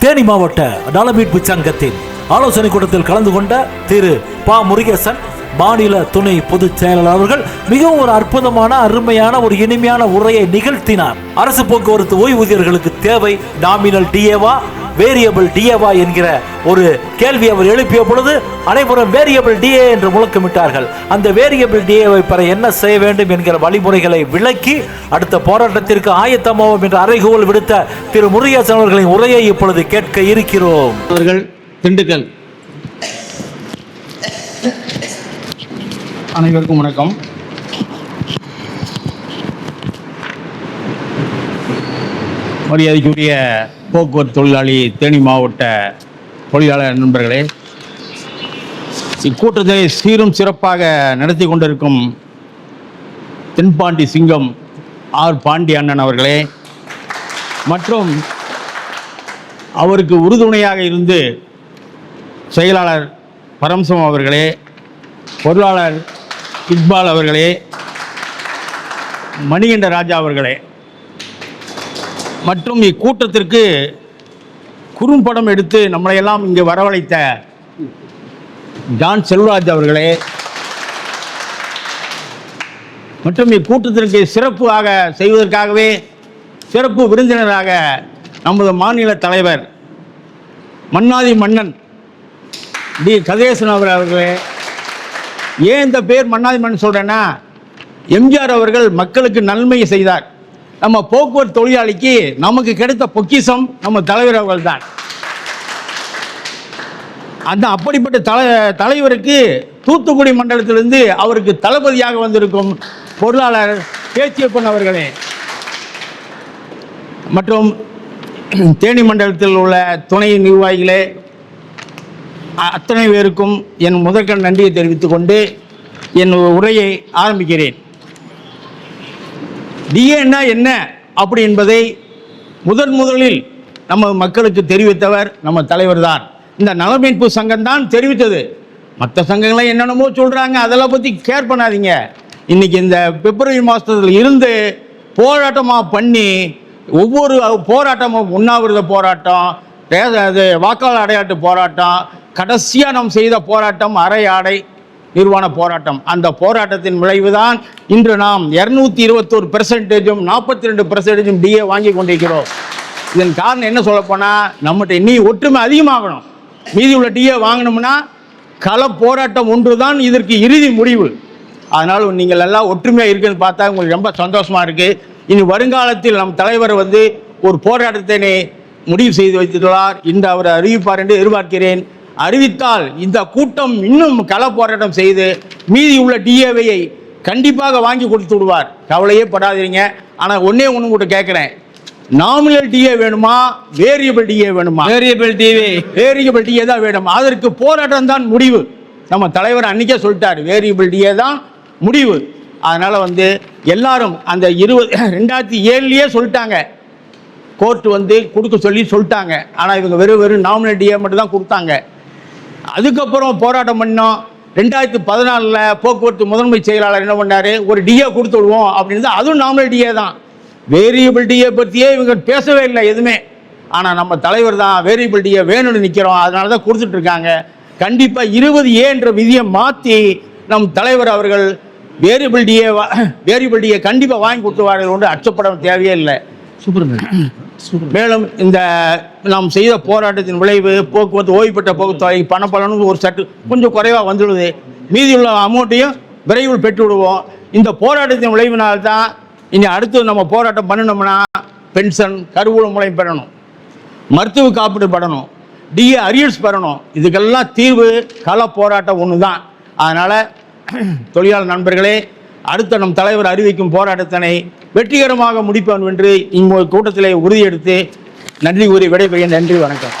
தேனி மாவட்ட நலமீட்பு சங்கத்தின் ஆலோசனை கூட்டத்தில் கலந்து கொண்ட திரு பா. முருகேசன் மாநில துணை பொதுச் செயலாளர் அவர்கள் மிகவும் ஒரு அற்புதமான அருமையான ஒரு இனிமையான உரையை நிகழ்த்தினார். அரசு போக்குவரத்து ஓய்வூதியர்களுக்கு தேவை நாமினல் டிஏவா வேரியபிள் டிஏவா என்கிற ஒரு கேள்வி அவர் எழுப்பிய பொழுது அனைவரும் வேரியபிள் டிஏ என்று முழக்கமிட்டார்கள். அந்த வேரியபிள் டிஏவை பெற என்ன செய்ய வேண்டும் என்கிற வழிமுறைகளை விளக்கி அடுத்த போராட்டத்திற்கு ஆயத்தமாவோம் என்ற அறைகோல் விடுத்த திரு முருகேசன் அவர்களின் உரையை இப்பொழுது கேட்க இருக்கிறோம். அவர்கள் திண்டுக்கல். அனைவருக்கும் வணக்கம். மரியாதைக்குரிய போக்குவரத்து தொழிலாளி தேனி மாவட்ட தொழிலாளர் நண்பர்களே இக்கூட்டத்தை சீரும் சிறப்பாக நடத்தி கொண்டிருக்கும் தென்பாண்டி சிங்கம் ஆர் பாண்டி அண்ணன் அவர்களே மற்றும் அவருக்கு உறுதுணையாக இருந்து செயலாளர் பரம்சம் அவர்களே பொருளாளர் இக்பால் அவர்களே மணிகண்ட ராஜா அவர்களே. மற்றும் இக்கூட்டத்திற்கு குறும்படம் எடுத்து நம்மளையெல்லாம் இங்கே வரவழைத்த ஜான் செல்வராஜ் அவர்களே மற்றும் இக்கூட்டத்திற்கு சிறப்பாக செய்வதற்காகவே சிறப்பு விருந்தினராக நமது மாநில தலைவர் மன்னாதி மன்னன் டி. கதிரேசன் அவர் அவர்களே. ஏன் இந்த பேர் மன்னாதி மன்னன் சொல்கிறேன்னா எம்ஜிஆர் அவர்கள் மக்களுக்கு நன்மையை செய்தார். நம்ம போக்குவரத்து தொழிலாளிக்கு நமக்கு கிடைத்த பொக்கிஷம் நம்ம தலைவர் அவர்கள் தான். அந்த அப்படிப்பட்ட தலை தலைவருக்கு தூத்துக்குடி மண்டலத்திலிருந்து அவருக்கு தளபதியாக வந்திருக்கும் பொருளாளர் பேச்சியப்பன் அவர்களே. மற்றும் தேனி மண்டலத்தில் உள்ள துணை நிர்வாகிகளே அத்தனை பேருக்கும் என் முதற்கண் நன்றியை தெரிவித்துக் கொண்டு என் உரையை ஆரம்பிக்கிறேன். டிஏன்னா என்ன அப்படி என்பதை முதன் முதலில் நம்ம மக்களுக்கு தெரிவித்தவர் நம்ம தலைவர் தான். இந்த நலமீட்பு சங்கம் தான் தெரிவித்தது. மற்ற சங்கங்களை என்னென்னமோ சொல்கிறாங்க அதெல்லாம் பற்றி கேர் பண்ணாதீங்க. இன்னைக்கு இந்த பிப்ரவரி மாதத்தில் இருந்து போராட்டமாக பண்ணி ஒவ்வொரு போராட்டமும் உண்ணாவிரத போராட்டம் ரே- அது வாக்காளர் அடையாட்டு போராட்டம் கடைசியாக நாம் செய்த போராட்டம் அரை ஆடை நிர்வாண போராட்டம். அந்த போராட்டத்தின் விளைவுதான் இன்று நாம் இருநூத்தி இருபத்தோரு பெர்சன்டேஜும் நாற்பத்தி ரெண்டு பெர்சன்டேஜும் டிஏ வாங்கி கொண்டிருக்கிறோம். இதன் காரணம் என்ன சொல்ல நம்மகிட்ட இனி ஒற்றுமை அதிகமாகணும். மீதி உள்ள டிஏ வாங்கினோம்னா கள போராட்டம் ஒன்றுதான் இதற்கு இறுதி முடிவு. அதனால் நீங்கள் எல்லாம் ஒற்றுமையாக இருக்குன்னு பார்த்தா உங்களுக்கு ரொம்ப சந்தோஷமாக இருக்குது இனி வருங்காலத்தில் நம் தலைவர் வந்து ஒரு போராட்டத்தினை முடிவு செய்து வைத்துள்ளார். இன்று அவர் அறிவிப்பார் என்று எதிர்பார்க்கிறேன். அறிவித்தால் இந்த கூட்டம் இன்னும் கள போராட்டம் செய்து மீதி உள்ள டிஏவையை கண்டிப்பாக வாங்கி கொடுத்து விடுவார். கவலையே படாதீங்க. ஆனால் ஒண்ணே ஒன்று கூட கேட்குறேன் நாமினல் டிஏ வேணுமா? வேரியபிள் டிஏ வேணுமா? வேரியபிள் டிவி வேரியபிள் டிஏ தான் வேணும். அதற்கு போராட்டம் தான் முடிவு. நம்ம தலைவர் அன்னைக்கே சொல்லிட்டார். வேரியபிள் டிஏ தான் முடிவு. அதனால வந்து எல்லாரும் அந்த இருபது ரெண்டாயிரத்தி ஏழுலயே சொல்லிட்டாங்க. கோர்ட் வந்து கொடுக்க சொல்லி சொல்லிட்டாங்க. ஆனால் இவங்க வெறும் வெறும் நாமினல் டிஏ மட்டும் தான் கொடுத்தாங்க. அதுக்கப்புறம் போராட்டம் பண்ணோம். ரெண்டாயிரத்தி பதினாலில் போக்குவரத்து முதன்மை செயலாளர் என்ன பண்ணார்? ஒரு டிஏ கொடுத்து விடுவோம் அப்படின்னு அதுவும் நாமினல் டிஏ தான். வேரியபிள் டிஏ பற்றியே இவங்க பேசவே இல்லை எதுவுமே. ஆனால் நம்ம தலைவர் தான் வேரியபிள் டிஏ வேணும்னு நிற்கிறோம் அதனால தான் கொடுத்துட்ருக்காங்க கண்டிப்பாக இருபது ஏ என்ற விதியை மாற்றி நம் தலைவர் அவர்கள் வேரியபிள் டிஏ வேரியபிள் டிஏ கண்டிப்பாக வாங்கி கொடுத்துவார்கள் ஒன்று அச்சப்பட தேவையே இல்லை. மேலும் இந்த நாம் செய்த போராட்டத்தின் விளைவு போக்குவரத்து ஓய்வு பெற்ற போக்குவரத்து பணப்பலனும் ஒரு சற்று கொஞ்சம் குறைவாக வந்துடுது மீதியுள்ள அமௌண்ட்டையும் விரைவில் பெற்று விடுவோம் இந்த போராட்டத்தின் விளைவினால் தான் இனி அடுத்து நம்ம போராட்டம் பண்ணணும்னா பென்ஷன் கருவூல மூலம் பெறணும். மருத்துவ காப்பீடு பெறணும். டிஏ அரியர்ஸ் பெறணும். இதுக்கெல்லாம் தீர்வு கள போராட்டம் ஒன்று தான் அதனால் தொழிலாளர் நண்பர்களே அடுத்த நம் தலைவர் அறிவிக்கும் போராட்டத்தினை வெற்றிகரமாக முடிப்பான் என்று இம்ம கூட்டத்திலே உறுதியெடுத்து நன்றி கூறி விடைபெறுகிறேன். நன்றி வணக்கம்.